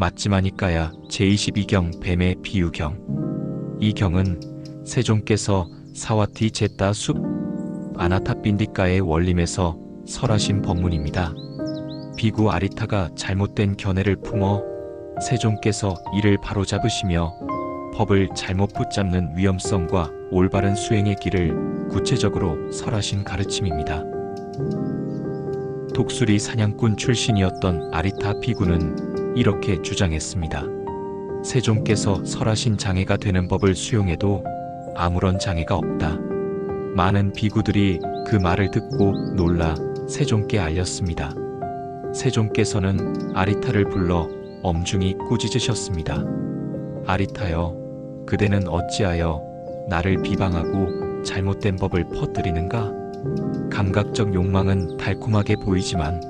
맞지마니까야 제22경 뱀의 비유경. 이 경은 세종께서 사와티 제따 숲 아나타빈디가의 원림에서 설하신 법문입니다. 비구 아리타가 잘못된 견해를 품어 세종께서 이를 바로잡으시며 법을 잘못 붙잡는 위험성과 올바른 수행의 길을 구체적으로 설하신 가르침입니다. 독수리 사냥꾼 출신이었던 아리타 비구는 이렇게 주장했습니다. 세종께서 설하신 장애가 되는 법을 수용해도 아무런 장애가 없다. 많은 비구들이 그 말을 듣고 놀라 세종께 알렸습니다. 세종께서는 아리타를 불러 엄중히 꾸짖으셨습니다. 아리타여, 그대는 어찌하여 나를 비방하고 잘못된 법을 퍼뜨리는가? 감각적 욕망은 달콤하게 보이지만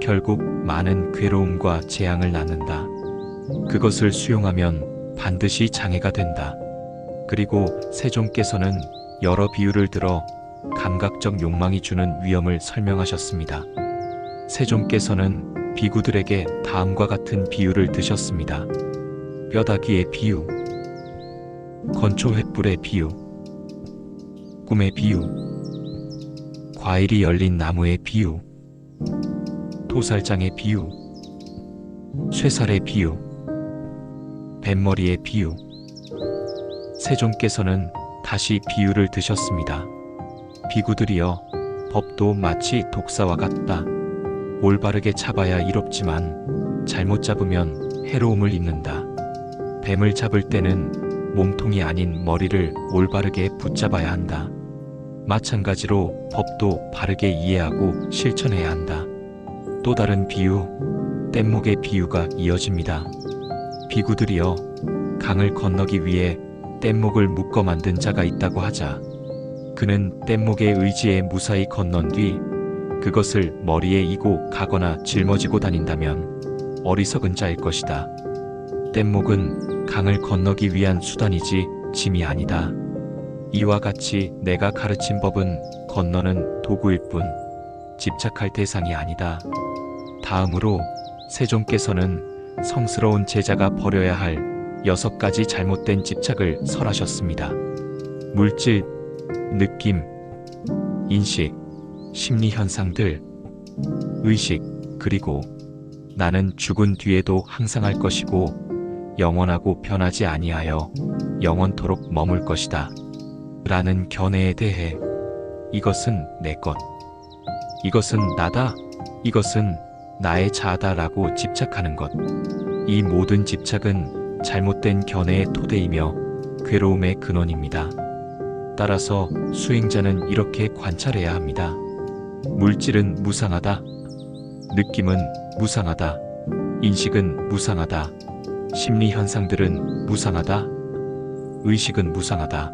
결국 많은 괴로움과 재앙을 낳는다. 그것을 수용하면 반드시 장애가 된다. 그리고 세종께서는 여러 비유를 들어 감각적 욕망이 주는 위험을 설명하셨습니다. 세종께서는 비구들에게 다음과 같은 비유를 드셨습니다. 뼈다귀의 비유, 건초 횃불의 비유, 꿈의 비유, 과일이 열린 나무의 비유, 토살장의 비유, 쇠살의 비유, 뱃머리의 비유. 세종께서는 다시 비유를 드셨습니다. 비구들이여, 법도 마치 독사와 같다. 올바르게 잡아야 이롭지만 잘못 잡으면 해로움을 입는다. 뱀을 잡을 때는 몸통이 아닌 머리를 올바르게 붙잡아야 한다. 마찬가지로 법도 바르게 이해하고 실천해야 한다. 또 다른 비유, 뗏목의 비유가 이어집니다. 비구들이여, 강을 건너기 위해 뗏목을 묶어 만든 자가 있다고 하자. 그는 뗏목의 의지에 무사히 건넌 뒤 그것을 머리에 이고 가거나 짊어지고 다닌다면 어리석은 자일 것이다. 뗏목은 강을 건너기 위한 수단이지 짐이 아니다. 이와 같이 내가 가르친 법은 건너는 도구일 뿐 집착할 대상이 아니다. 다음으로 세종께서는 성스러운 제자가 버려야 할 여섯 가지 잘못된 집착을 설하셨습니다. 물질, 느낌, 인식, 심리 현상들, 의식, 그리고 나는 죽은 뒤에도 항상 할 것이고 영원하고 변하지 아니하여 영원토록 머물 것이다. 라는 견해에 대해 이것은 내 것, 이것은 나다, 이것은 나의 자아다라고 집착하는 것. 이 모든 집착은 잘못된 견해의 토대이며 괴로움의 근원입니다. 따라서 수행자는 이렇게 관찰해야 합니다. 물질은 무상하다. 느낌은 무상하다. 인식은 무상하다. 심리 현상들은 무상하다. 의식은 무상하다.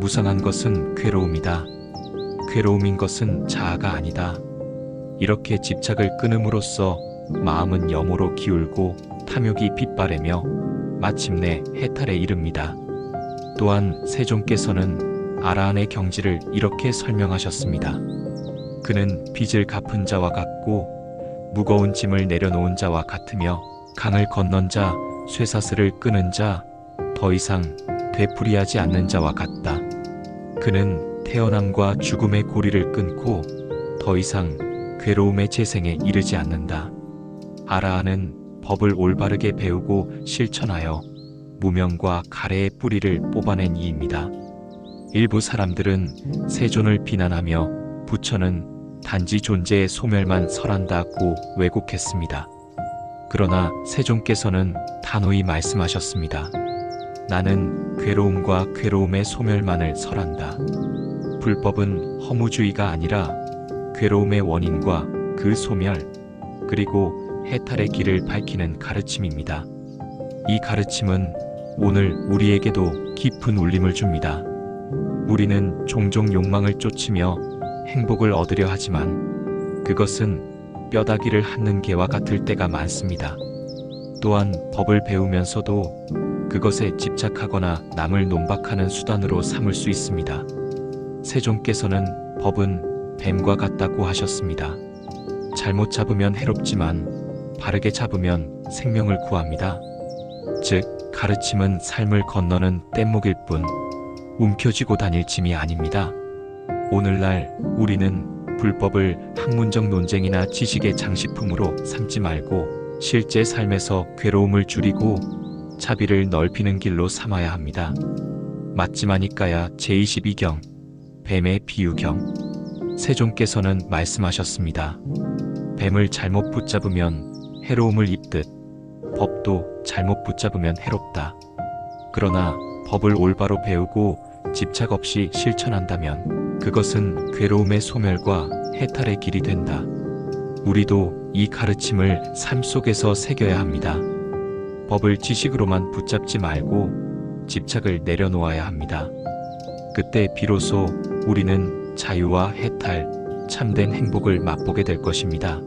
무상한 것은 괴로움이다. 괴로움인 것은 자아가 아니다. 이렇게 집착을 끊음으로써 마음은 염호로 기울고 탐욕이 빗바래며 마침내 해탈에 이릅니다. 또한 세종께서는 아라한의 경지를 이렇게 설명하셨습니다. 그는 빚을 갚은 자와 같고 무거운 짐을 내려놓은 자와 같으며 강을 건넌 자, 쇠사슬을 끄는 자, 더 이상 되풀이하지 않는 자와 같다. 그는 태어남과 죽음의 고리를 끊고 더 이상 괴로움의 재생에 이르지 않는다. 아라한은 법을 올바르게 배우고 실천하여 무명과 가래의 뿌리를 뽑아낸 이입니다. 일부 사람들은 세존을 비난하며 부처는 단지 존재의 소멸만 설한다고 왜곡했습니다. 그러나 세종께서는 단호히 말씀하셨습니다. 나는 괴로움과 괴로움의 소멸만을 설한다. 불법은 허무주의가 아니라 괴로움의 원인과 그 소멸, 그리고 해탈의 길을 밝히는 가르침입니다. 이 가르침은 오늘 우리에게도 깊은 울림을 줍니다. 우리는 종종 욕망을 쫓으며 행복을 얻으려 하지만 그것은 뼈다귀를 핥는 개와 같을 때가 많습니다. 또한 법을 배우면서도 그것에 집착하거나 남을 논박하는 수단으로 삼을 수 있습니다. 세종께서는 법은 뱀과 같다고 하셨습니다. 잘못 잡으면 해롭지만 바르게 잡으면 생명을 구합니다. 즉, 가르침은 삶을 건너는 뗏목일 뿐 움켜쥐고 다닐 짐이 아닙니다. 오늘날 우리는 불법을 학문적 논쟁이나 지식의 장식품으로 삼지 말고 실제 삶에서 괴로움을 줄이고 자비를 넓히는 길로 삼아야 합니다. 맞지마니까야 제22경 뱀의 비유경 세종께서는 말씀하셨습니다. 뱀을 잘못 붙잡으면 해로움을 입듯 법도 잘못 붙잡으면 해롭다. 그러나 법을 올바로 배우고 집착 없이 실천한다면 그것은 괴로움의 소멸과 해탈의 길이 된다. 우리도 이 가르침을 삶 속에서 새겨야 합니다. 법을 지식으로만 붙잡지 말고 집착을 내려놓아야 합니다. 그때 비로소 우리는 자유와 해탈, 참된 행복을 맛보게 될 것입니다.